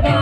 Yeah.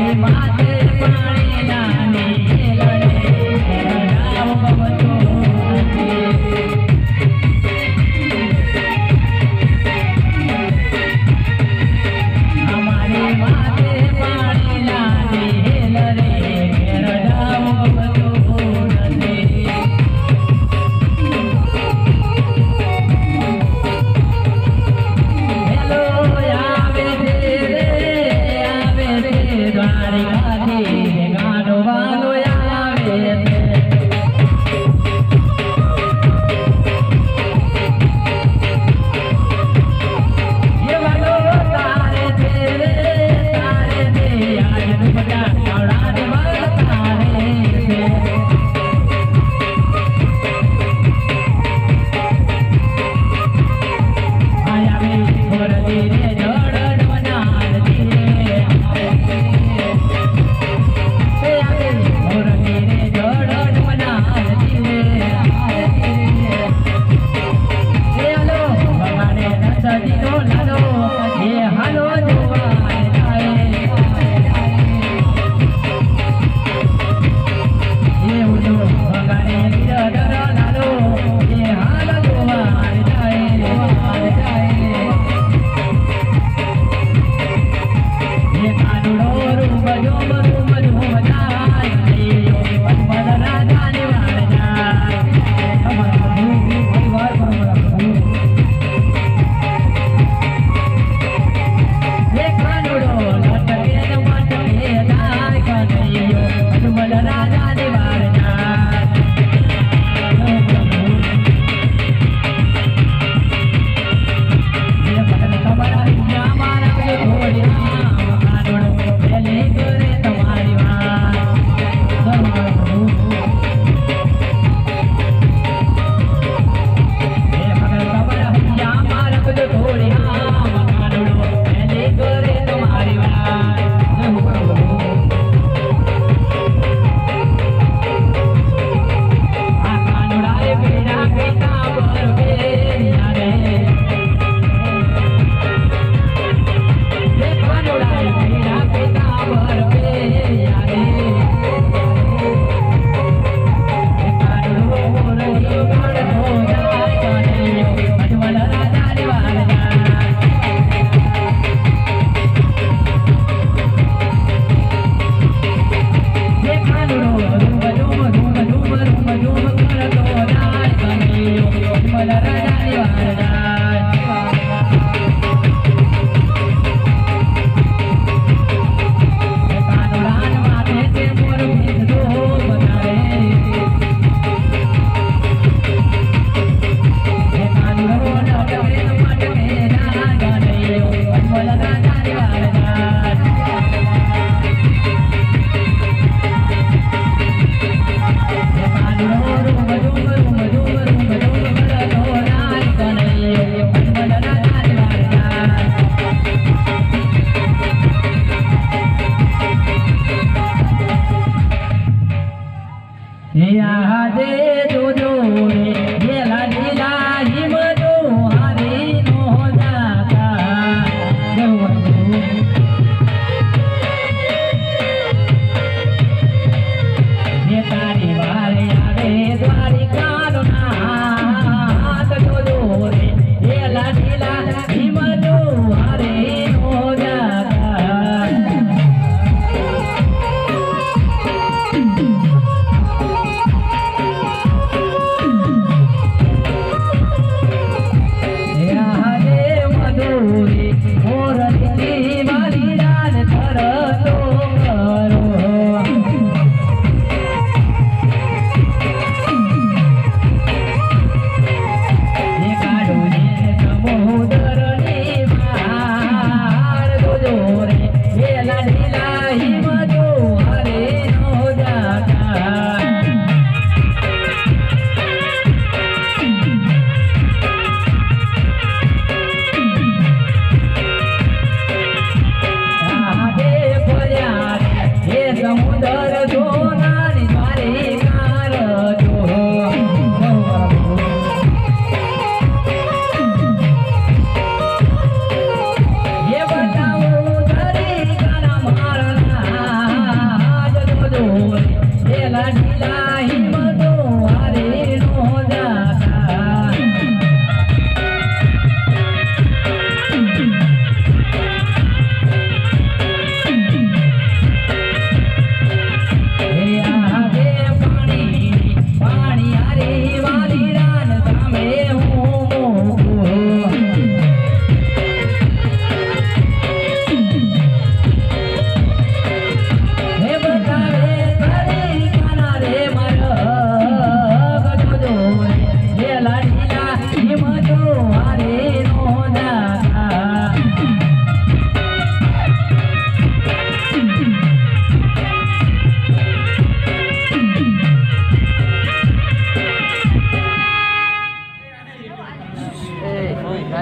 હે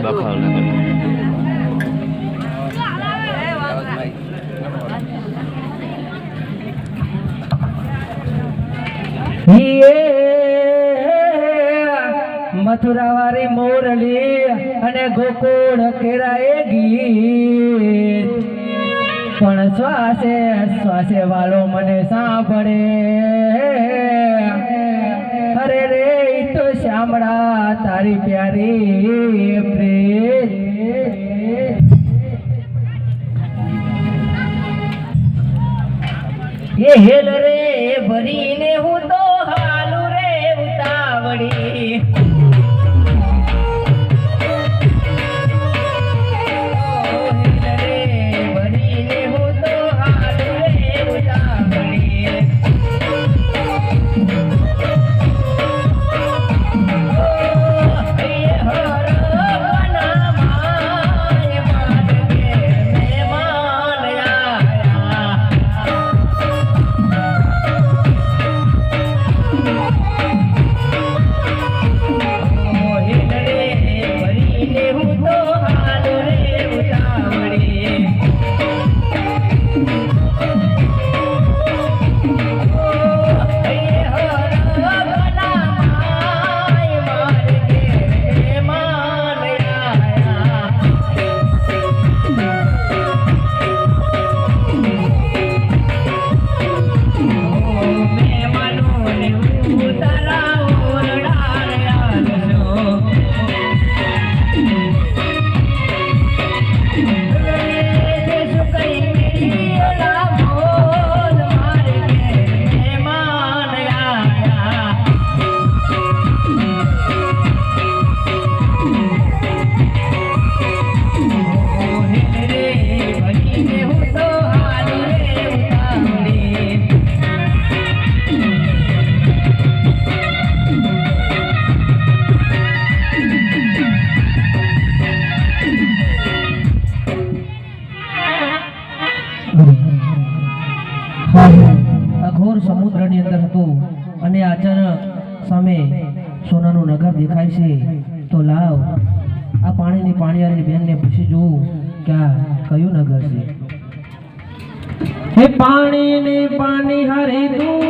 બફાવનગર મથુરા વાળી મોરલી અને ગોકુળ કેરાએ ગીત. પણ શ્વાસે શ્વાસે વાળો મને સાંભળે. અરે રે તો શામળા, તારી પ્યારી પ્રેમ. એ હેલ રે ભરીને હું તો હાલુ રે ઉતાવળી. છે, તો લાવ. આ પાણીની પાણીયારી બેનને પૂછી જોઉં કે આ કયું નગર છે? હે પાણીની પાણી હરી તું